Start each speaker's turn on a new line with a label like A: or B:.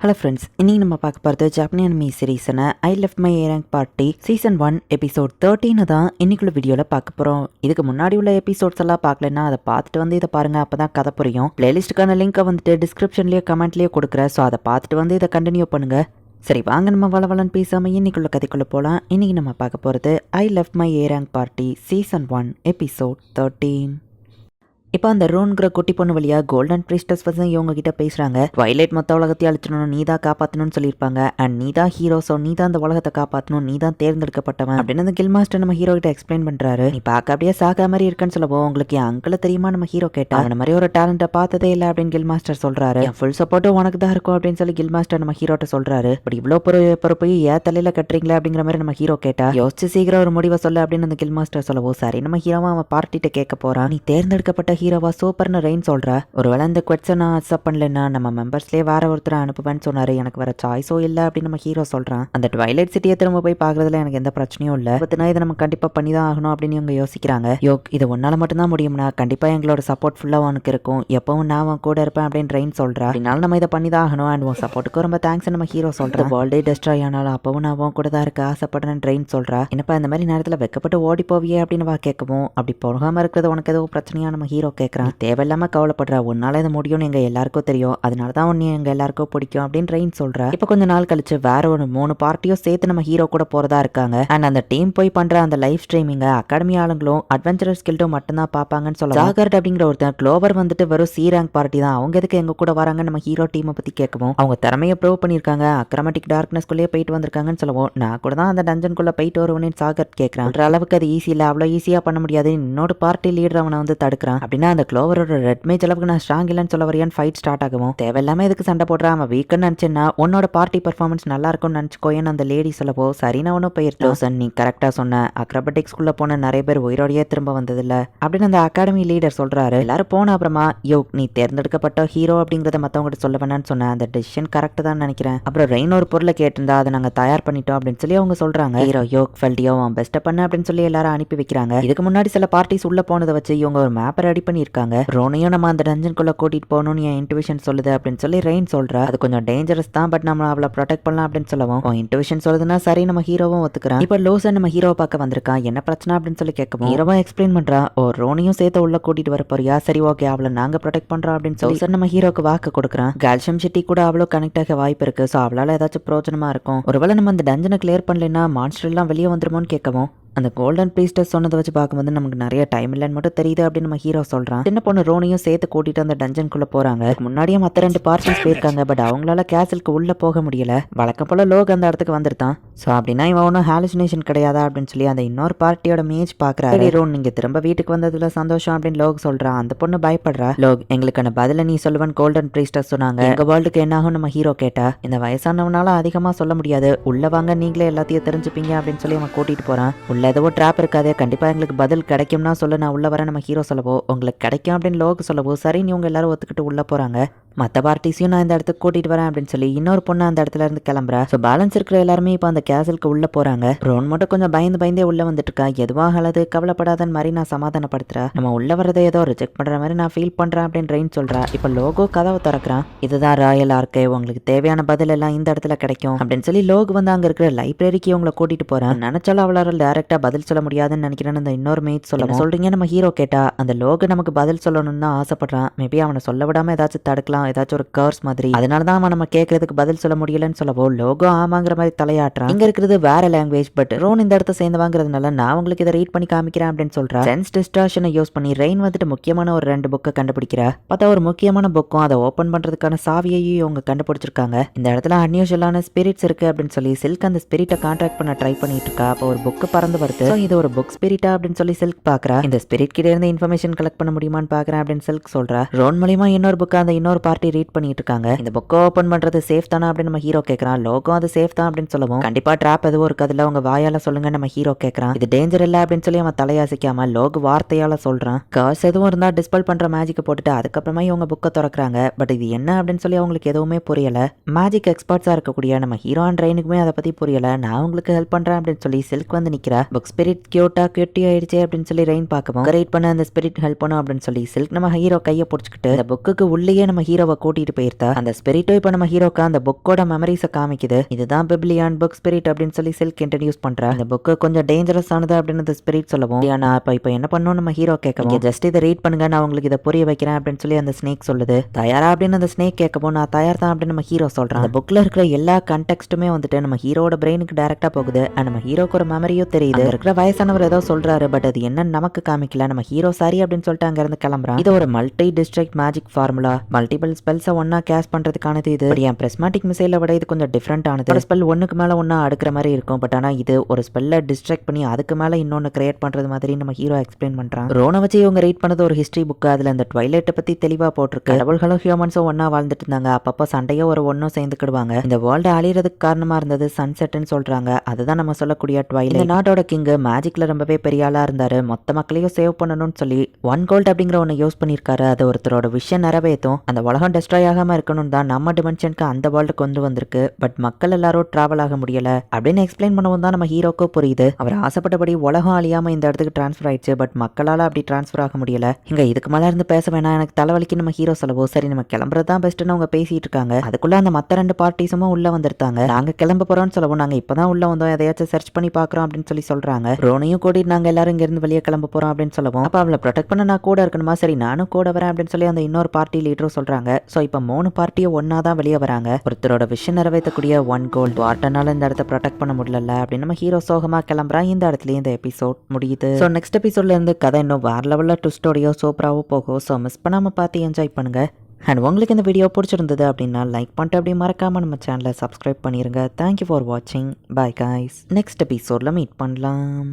A: Hello friends இன்னைக்கு நம்ம பார்க்க போகிறது ஜாப்பனி anime சீரீஸனை I left my A rank party season one episode தேர்ட்டீனை தான் இன்னைக்குள்ள வீடியோவில் பார்க்க போகிறோம் இதுக்கு முன்னாடி உள்ள எபிசோட்ஸ் எல்லாம் பார்க்கலன்னா அதை பார்த்துட்டு வந்து இதை பாருங்க அப்போ தான் கதை புரியும். பிளேலிஸ்ட்டுக்கான லிங்க்கை வந்துட்டு டிஸ்கிரிப்ஷன்லேயே கமெண்ட்லேயே கொடுக்குறேன் ஸோ அதை பார்த்துட்டு வந்து இதை கண்டினியூ பண்ணுங்கள் சரி வாங்க நம்ம வளவலன் பேசாமல் இன்னைக்குள்ள கதைக்குள்ளே போகலாம் இன்னைக்கு நம்ம பார்க்க போகிறது I left my A rank party season one episode thirteen இப்போ அந்த ரோன்கிற குட்டி பொண்ணு வழியா கோல்டன் பிரிஸ்டஸ் பசங்க இவங்க கிட்ட பேசுறாங்க. ட்வைலைட் மொத்த உலகத்தையும் அழிச்சிடணும் நீ தான் காப்பாற்றணும்னு சொல்லியிருப்பாங்க. அண்ட் நீ தான் ஹீரோ ஸோ நீ தான் அந்த உலகத்தை காப்பாற்றணும் நீ தான் தேர்ந்தெடுக்கப்பட்டவன் அப்படின்னு அந்த கில் மாஸ்டர் நம்ம ஹீரோ கிட்ட எக்ஸ்பிளைன் பண்றாரு. நீ பார்க்க அப்படியே சாகா மாதிரி இருக்குன்னு சொல்லவோ உங்களுக்கு என் அங்கிள் தெரியுமா நம்ம ஹீரோ கேட்டா? அவன மாதிரி ஒரு டேலண்ட்டை பார்த்ததே இல்லை அப்படின்னு கில் மாஸ்டர் சொல்றாரு. ஃபுல் சப்போர்ட்டும் உனக்கு தான் இருக்கும் அப்படின்னு சொல்லி கில் மாஸ்டர் நம்ம ஹீரோட்ட சொல்றாரு. பட் இவ்வளோ பொறு பொறுப்பு ஏன் தலையில கட்டுறீங்களா அப்படிங்கிற மாதிரி நம்ம ஹீரோ கேட்டா யோசிச்சு சீக்கிரம் ஒரு முடிவை சொல்ல அப்படின்னு அந்த கில் மாஸ்டர் சொல்லவோ சரி நம்ம ஹீரோவா அவன் பார்ட்டிட்ட கேட்க போறான். நீ தேர்ந்தெடுக்கப்பட்ட ஹீரோவா சூப்பர்னு ரெயின் சொல்றா. ஒருவேளை இந்த குவெட்ஸை நான் அக்செப்ட் பண்ணலன்னா நம்ம மெம்பர்ஸ்லேயே வேற ஒருத்தரை அனுப்புவேன்னு சொன்னாரு. எனக்கு வேற சாய்ஸோ இல்லை அப்படின்னு நம்ம ஹீரோ சொல்கிறான் அந்த ட்வைலைட் சிட்டியை திரும்ப போய் பார்க்கறதுல எனக்கு எந்த பிரச்சனையும் இல்லை. பத்தினா இதை நம்ம கண்டிப்பாக பண்ணி தான் ஆகணும் அப்படின்னு இவங்க யோசிக்கிறாங்க. யோக் இது உன்னால மட்டும்தான் முடியும்னா கண்டிப்பாக எங்களோட சப்போர்ட் ஃபுல்லாக உனக்கு இருக்கும். எப்பவும் நான் அவன் கூட இருப்பேன் அப்படின்னு ரெயின் சொல்கிறா அதனால நம்ம இதை பண்ணி தான் ஆகணும் அண்ட் உன் சப்போர்ட்டுக்கு ரொம்ப தேங்க்ஸ் நம்ம ஹீரோ சொல்கிறேன் வேர்ல்டே டெஸ்ட்ராய் ஆனாலும் அப்பவும் நான் அவன் கூட தான் இருக்க ஆசைப்படுறேன் ட்ரெயின் சொல்கிறா என்னப்பா இந்த மாதிரி நேரத்தில் வெக்கப்பட்டு ஓடி போவியே அப்படின்னு வா கேட்கவும். அப்படி போகாமல் இருக்கிறது உனக்கு ஏதோ பிரச்சனையா? நம்ம ஹீரோ கேட்குறான் தேவையில்லாம கவலைப்படுற. உன்னால இது முடியும்னு எங்க எல்லாருக்கும் தெரியும். அதனால தான் உன்னை எங்க எல்லாருக்கும் பிடிக்கும் அப்படின்னு ரெயின் சொல்றா. இப்போ கொஞ்ச நாள் கழிச்சு வேற ஒரு மூணு பார்ட்டியும் சேர்த்து நம்ம ஹீரோ கூட போறதா இருக்காங்க. அண்ட் அந்த டீம் போய் பண்ற அந்த லைவ் ஸ்ட்ரீமிங்க அகாடமி ஆளுங்களும் அட்வென்ச்சரஸ் கில்டும் மட்டும்தான் பார்ப்பாங்கன்னு சொல்லலாம். ஜாகர்ட் அப்படிங்கிற ஒருத்தன் க்ளோவர் வந்துட்டு வெறும் சி ரேங்க் பார்ட்டி தான். அவங்க எதுக்கு எங்க கூட வராங்க? நம்ம ஹீரோ டீமை பத்தி கேட்கவும். அவங்க திறமையை ப்ரூவ் பண்ணிருக்காங்க அக்ரமட்டிக் டார்க்னஸ்குள்ளேயே போயிட்டு வந்திருக்காங்கன்னு சொல்லுவோம். நான் கூட தான் அந்த டஞ்சனுக்குள்ள போயிட்டு வருவேன்னு சாகர் கேட்கறான் அளவுக்கு அது ஈஸி இல்லை. அவ்வளோ ஈஸியா பண்ண முடியாது. இன்னொரு பார்ட்டி லீடர் அவனை வந்து தடுக்கிறான். அப்படின்னா அந்த க்ளோவரோட ரெட் மேஜ் அளவுக்கு நான் ஸ்ட்ராங் இல்லைன்னு சொல்ல வரையான்னு ஃபைட் ஸ்டார்ட் ஆகும்? தேவையில்லாம எதுக்கு சண்டை போடுறான் அவன் வீக்குன்னு நினச்சேன்னா உன்னோட பார்ட்டி பர்ஃபார்மன்ஸ் நல்லா இருக்கும்னு நினச்சிக்கோயேன்னு அந்த லேடி சொல்லப்போ சரி நான் ஒன்றும் போயிருக்கோம் நீ கரெக்டாக சொன்ன. அக்ரபட்டிக்ஸ்குள்ளே போன நிறைய பேர் உயிரோடையே திரும்ப வந்ததில்ல. அப்படின்னு அந்த அகாடமி லீடர் சொல்றாரு. எல்லாரும் போன அப்புறமா யோ நீ தேர்ந்தெடுக்கப்பட்ட ஹீரோ அப்படிங்கிறத மற்றவங்ககிட்ட சொல்ல வேணாம்னு சொன்னேன் அந்த டெசிஷன் கரெக்ட் தான் நினைக்கிறேன். அப்புறம் ரெயின் ஒரு பொருளை கேட்டிருந்தா அதை நாங்கள் தயார் பண்ணிட்டோம் அப்படின்னு சொல்லி அவங்க சொல்றாங்க. ஹீரோ யோக் ஃபெல்டியோ அவன் பெஸ்ட்டை பண்ண அப்படின்னு சொல்லி எல்லாரும் அனுப்பி வைக்கிறாங்க. இதுக்கு முன்னாடி சில பார்ட்டிஸ் உள்ள போனதை வச்சு இவங்க ஒரு மேப்பை ரெடி பண்ணியிருக்காங்க. ரோனையும் நம்ம அந்த டஞ்சன்குள்ளே கூட்டிகிட்டு போகணும்னு என் இன்ட்டுவிஷன் சொல்லுது அப்படின்னு சொல்லி ரெயின் சொல்கிறா அது கொஞ்சம் டேஞ்சரஸ் தான் பட் நம்ம அவளை ப்ரொடெக்ட் பண்ணலாம் அப்படின்னு சொல்லவும். உன் இன்ட்டுவிஷன் சொல்லுதுன்னா சரி நம்ம ஹீரோவும் ஒத்துக்கிறான். இப்போ லோசன் நம்ம ஹீரோவை பார்க்க வந்திருக்கான் என்ன பிரச்சனை அப்படின்னு சொல்லி கேட்கவும். ஹீரோவும் எக்ஸ்பிளைன் பண்ணுறா ஓ ரோனையும் சேர்த்து உள்ள கூட்டிட்டு வர போறியா? சரி ஓகே அவளை நாங்க ப்ரொடெக்ட் பண்ணுறோம் அப்படின்னு சொல்லி நம்ம ஹீரோக்கு வாக்கு கொடுக்குறான். கால்ஷியம் சிட்டி கூட அவ்வளோ கனெக்ட் ஆக வாய்ப்பு இருக்கு. ஸோ அவளால் ஏதாச்சும் பிரோஜனமாக இருக்கும். ஒருவேளை நம்ம அந்த டஞ்சனை கிளியர் பண்ணலைன்னா மான்ஸ்டர் எல்லாம் வெளியே வந்துருமோன்னு கேட்கவும். அந்த கோல்டன் ப்ரீஸ்டர் சொன்னதை வச்சு பார்க்கும்போது நமக்கு நிறைய டைம் இல்லைன்னு மட்டும் தெரியுது அப்படின்னு நம்ம ஹீரோ சொல்றான். சின்ன பொண்ணு ரோனையும் சேர்த்து கூட்டிட்டு அந்த டஞ்சனுக்குள்ளே போறாங்க. முன்னாடியே மற்ற ரெண்டு பார்ட்டிஸ் போயிருக்காங்க பட் அவங்களால கேசலுக்கு உள்ள போக முடியல. வழக்கம் போல லோக் அந்த இடத்துக்கு வந்துருத்தான் ஸோ அப்படின்னா இவன் ஒன்றும் ஹாலுசினேஷன் கிடையாதா அப்படின்னு சொல்லி அந்த இன்னொரு பார்ட்டியோட மேஜ் பாக்குறாரு ரோன் நீங்க திரும்ப வீட்டுக்கு வந்ததுல சந்தோஷம் அப்படின்னு லோக் சொல்றான் அந்த பொண்ணு பயப்படுறா. லோக் எங்களுக்கான பதில நீ சொல்லுவன் கோல்டன் ப்ரீஸ்டர் சொன்னாங்க. எங்க வேர்ல்டுக்கு என்ன ஆகும் நம்ம ஹீரோ கேட்டா இந்த வயசானவனால அதிகமா சொல்ல முடியாது. உள்ள வாங்க நீங்களே எல்லாத்தையும் தெரிஞ்சுப்பீங்க அப்படின்னு சொல்லி அவன் கூட்டிட்டு போறான். உள்ள ஏதோ ட்ராப் இருக்காதே கண்டிப்பாக எங்களுக்கு பதில் கிடைக்கும்னா சொல்ல நான் உள்ளே வர நம்ம ஹீரோ சொல்லவோ உங்களுக்கு கிடைக்கும் அப்படின்னு லோக்கு சொல்லவோ சரி நீ உங்க எல்லாரும் ஒத்துக்கிட்டு உள்ளே போகிறாங்க மற்ற பார்ட்டிஸையும் நான் இந்த இடத்துக்கு கூட்டிட்டு வரேன் அப்படின்னு சொல்லி இன்னொரு பொண்ணு அந்த இடத்துல இருந்து கிளம்புறா. ஸோ பேலன்ஸ் இருக்கிற எல்லாருமே இப்போ அந்த கேசலுக்கு உள்ள போறாங்க. ரோன் மட்டும் கொஞ்சம் பயந்து பயந்தே உள்ள வந்துட்டு இருக்கா. எதுவாக கவலைப்படாதன் மாதிரி நான் சமாதானப்படுத்துறா. நம்ம உள்ள வரதை ஏதோ ரிஜெக்ட் பண்ற மாதிரி நான் ஃபீல் பண்றேன் அப்படின்னு ரெயின் சொல்றா. இப்போ லோகோ கதவை திறக்கிறான். இதுதான் ராயல் ஆர்கே உங்களுக்கு தேவையான பதில் எல்லாம் இந்த இடத்துல கிடைக்கும் அப்படின்னு சொல்லி லோக் வந்து அங்க இருக்கிற லைப்ரரிக்கு உங்களை கூட்டிட்டு போறான். நினைச்சாலும் அவளால் டேரக்டா பதில் சொல்ல முடியாதுன்னு நினைக்கிறேன்னு அந்த இன்னொரு மேட் சொல்ல சொல்றீங்க? நம்ம ஹீரோ கேட்டா. அந்த லோக நமக்கு பதில் சொல்லணும்னு தான் ஆசைப்படுறான். மேபி அவனை சொல்ல விடாம ஏதாச்சும் தடுக்கலாம். ஏதாச்சும் ஒரு கர்ஸ் மாதிரி. அதனால தான் நம்ம கேட்கறதுக்கு பதில் சொல்ல முடியலன்னு சொல்லவோ லோகோ ஆமாங்கிற மாதிரி தலையாட்டுறான். இங்க இருக்கிறது வேற லாங்குவேஜ் பட் ரோன் இந்த இடத்த சேர்ந்து வாங்குறதுனால நான் உங்களுக்கு இதை ரீட் பண்ணி காமிக்கிறேன் அப்படின்னு சொல்றேன் சென்ஸ் டிஸ்டார்ஷனை யூஸ் பண்ணி ரெயின் வந்துட்டு முக்கியமான ஒரு ரெண்டு புக்கை கண்டுபிடிக்கிறா. பார்த்தா ஒரு முக்கியமான புக்கும் அதை ஓப்பன் பண்றதுக்கான சாவியையும் இவங்க கண்டுபிடிச்சிருக்காங்க. இந்த இடத்துல அன்யூஷுவலான ஸ்பிரிட்ஸ் இருக்கு அப்படின்னு சொல்லி சில்க் அந்த ஸ்பிரிட்டை கான்டாக்ட் பண்ண ட்ரை பண்ணிட்டு இருக்கா அப்போ ஒரு புக்கு பறந்து வருது. இது ஒரு புக் ஸ்பிரிட்டா அப்படின்னு சொல்லி சில்க் பாக்குறா. இந்த ஸ்பிரிட் கிட்ட இருந்து இன்ஃபர்மேஷன் கலெக்ட் பண்ண முடியுமான்னு பாக்குறேன் அப்படின்னு சில்க் சொல்றா. ரோன் மூலியமா இன்னொரு புக்கா அந்த இன்னொரு பார்ட்டி ரீட் பண்ணிட்டு இருக்காங்க இந்த புக்கை ஓப்பன் பண்றது சேஃப் தானா அப்படின்னு நம்ம ஹீரோ கேட்கறான் லோகோ அது சேஃப் தான் அப்படின்னு சொல்லவும். கண்டிப்பா ட்ராப் எதுவும் இருக்கு அதுல உங்க வாயால சொல்லுங்க நம்ம ஹீரோ கேட்கறான் இது டேஞ்சர் இல்ல அப்படின்னு சொல்லி அவன் தலையாசிக்காம லோக வார்த்தையால சொல்றான். காசு எதுவும் இருந்தா டிஸ்பல் பண்ற மேஜிக் போட்டுட்டு அதுக்கப்புறமா இவங்க புக்கை திறக்கிறாங்க. பட் இது என்ன அப்படின்னு சொல்லி அவங்களுக்கு எதுவுமே புரியல. மேஜிக் எக்ஸ்பர்ட்ஸா இருக்கக்கூடிய நம்ம ஹீரோ அண்ட் ரெயினுக்குமே அதை பத்தி புரியல. நான் உங்களுக்கு ஹெல்ப் பண்றேன் அப்படின்னு சொல்லி சில்க் வந்து நிக்கிறா. புக் ஸ்பிரிட் கியூட்டா கியூட்டி ஆயிடுச்சு அப்படின்னு சொல்லி ரெயின் பார்க்கவும். ரீட் பண்ண அந்த ஸ்பிரிட் ஹெல்ப் பண்ணும் அப்படின்னு சொல்லி சில்க் நம்ம ஹீரோ கையை பிடிச்சிக்கிட்டு புக்குக்கு உள்ளேயே நம்ம ஹீரோ ஹீரோவை கூட்டிட்டு போயிருந்தா அந்த ஸ்பிரிட்டோ இப்போ நம்ம ஹீரோக்கு அந்த புக்கோட மெமரிஸை காமிக்குது. இதுதான் பிப்ளியான் புக் ஸ்பிரிட் அப்படின்னு சொல்லி சில்க் இன்ட்ரடியூஸ் பண்றா. இந்த புக்கு கொஞ்சம் டேஞ்சரஸ் ஆனது அப்படின்னு ஸ்பிரிட் சொல்லவும். ஆனா இப்போ இப்போ என்ன பண்ணணும் நம்ம ஹீரோ கேட்கவும்? ஜஸ்ட் இதை ரீட் பண்ணுங்க நான் உங்களுக்கு இதை புரிய வைக்கிறேன் அப்படின்னு சொல்லி அந்த ஸ்னேக் சொல்லுது. தயாரா அப்படின்னு அந்த ஸ்னேக் கேட்கவும் நான் தயார் தான் அப்படின்னு நம்ம ஹீரோ சொல்றான். அந்த புக்ல இருக்கிற எல்லா கண்டெக்ஸ்டுமே வந்துட்டு நம்ம ஹீரோட பிரெயினுக்கு டைரக்டா போகுது. அண்ட் நம்ம ஹீரோக்கு ஒரு மெமரியோ தெரியுது. இருக்கிற வயசானவர் ஏதோ சொல்றாரு பட் அது என்னன்னு நமக்கு காமிக்கல. நம்ம ஹீரோ சாரி அப்படின்னு சொல்லிட்டு அங்க இருந்து கிளம்புறான். இது ஒரு multi district magic formula multiple ஸ்பெல்ஸை ஒன்னா கேஸ் பண்றதுக்கானது இது. என் பிரெஸ்மாட்டிக் மிசைலை விட இது கொஞ்சம் டிஃப்ரெண்ட் ஆனது. ஒரு ஸ்பெல் ஒண்ணுக்கு மேல ஒன்னா அடுக்கிற மாதிரி இருக்கும். பட் ஆனா இது ஒரு ஸ்பெல்ல டிஸ்ட்ராக்ட் பண்ணி அதுக்கு மேல இன்னொன்னு கிரியேட் பண்றது மாதிரி நம்ம ஹீரோ எக்ஸ்பிளைன் பண்றான். ரோனை வச்சு இவங்க ரீட் பண்ணது ஒரு ஹிஸ்டரி புக் அதுல இந்த ட்வைலைட்டை பத்தி தெளிவா போட்டிருக்கு. கடவுள்களும் ஹியூமன்ஸும் ஒன்னா வாழ்ந்துட்டு இருந்தாங்க. அப்பப்போ சண்டையோ ஒரு ஒன்னும் சேர்ந்துக்கிடுவாங்க. இந்த வேர்ல்டு அழியறதுக்கு காரணமா இருந்தது சன்செட்னு சொல்றாங்க. அதுதான் நம்ம சொல்லக்கூடிய ட்வைலைட் இந்த நாட்டோட கிங்கு மேஜிக்ல ரொம்பவே பெரிய ஆளா இருந்தாரு. மொத்த மக்களையும் சேவ் பண்ணணும்னு சொல்லி ஒன் கோல்ட் அப்படிங்கிற ஒன்று யூஸ் பண்ணியிருக்காரு. அது ஒருத்தரோட விஷயம் நிறைவேற்றும் அந்த உலகம் டெஸ்ட்ராய் ஆகாம இருக்கணும் தான் நம்ம டிமென்ஷனுக்கு அந்த வேர்ல்டு கொண்டு வந்திருக்கு. பட் மக்கள் எல்லாரும் டிராவல் ஆக முடியல. அப்படின்னு எக்ஸ்பிளைன் பண்ணவும் தான் நம்ம ஹீரோக்கோ புரியுது. அவர் ஆசைப்பட்டபடி உலகம் அழியாமல் இந்த இடத்துக்கு டிரான்ஸ்ஃபர் ஆயிடுச்சு. பட் மக்களால் அப்படி டிரான்ஸ்ஃபர் ஆக முடியல. இங்க இதுக்கு மேலே இருந்து பேச வேணாம். எனக்கு தலைவலிக்கு நம்ம ஹீரோ சொல்லவோ சரி நம்ம கிளம்புறது தான் பெஸ்ட்னு அவங்க பேசிட்டு இருக்காங்க. அதுக்குள்ள அந்த மற்ற ரெண்டு பார்ட்டிஸும் உள்ள வந்திருக்காங்க நாங்க கிளம்ப போறோம்னு சொல்லவும் நாங்க இப்பதான் உள்ள வந்தோம். எதையாச்சும் சர்ச் பண்ணி பாக்குறோம் அப்படின்னு சொல்லி சொல்றாங்க. ரோனையும் கூடி நாங்க எல்லாரும் இங்க இருந்து வெளியே கிளம்ப போறோம் அப்படின்னு சொல்லவும். அப்ப அவளை ப்ரொடெக்ட் பண்ண நான் கூட இருக்கணுமா? சரி நானும் கூட வரேன் அப்படின்னு சொல்லி அந்த இன்னொரு பார்ட்டி லீடரும் சொல்றாங்க. சோ இப்போ மூணு பார்ட்டியும் ஒன்னா தான் வெளியே வராங்க. ஒருத்தரோட விஷயம் நிறைவேற்றக்கூடிய ஒன் கோல் வாட்டனால இந்த இடத்த ப்ரொடெக்ட் பண்ண முடியல அப்படின்னு நம்ம ஹீரோ சோகமா கிளம்புறான் இந்த இடத்துலயே இந்த எபிசோட் முடியுது. ஸோ நெக்ஸ்ட் எபிசோட்ல இருந்து கதை இன்னும் வேற லெவலில் ட்விஸ்டோடையோ சூப்பராகவோ போகும். ஸோ மிஸ் பண்ணாம பார்த்து என்ஜாய் பண்ணுங்க. அண்ட் உங்களுக்கு இந்த வீடியோ பிடிச்சிருந்தது அப்படின்னா லைக் பண்ணிட்டு அப்படியே மறக்காம நம்ம சேனலை சப்ஸ்கிரைப் பண்ணிருங்க. தேங்க்யூ ஃபார் வாட்சிங் பை காய்ஸ் நெக்ஸ்ட் எபிசோடில் மீட் பண்ணலாம்.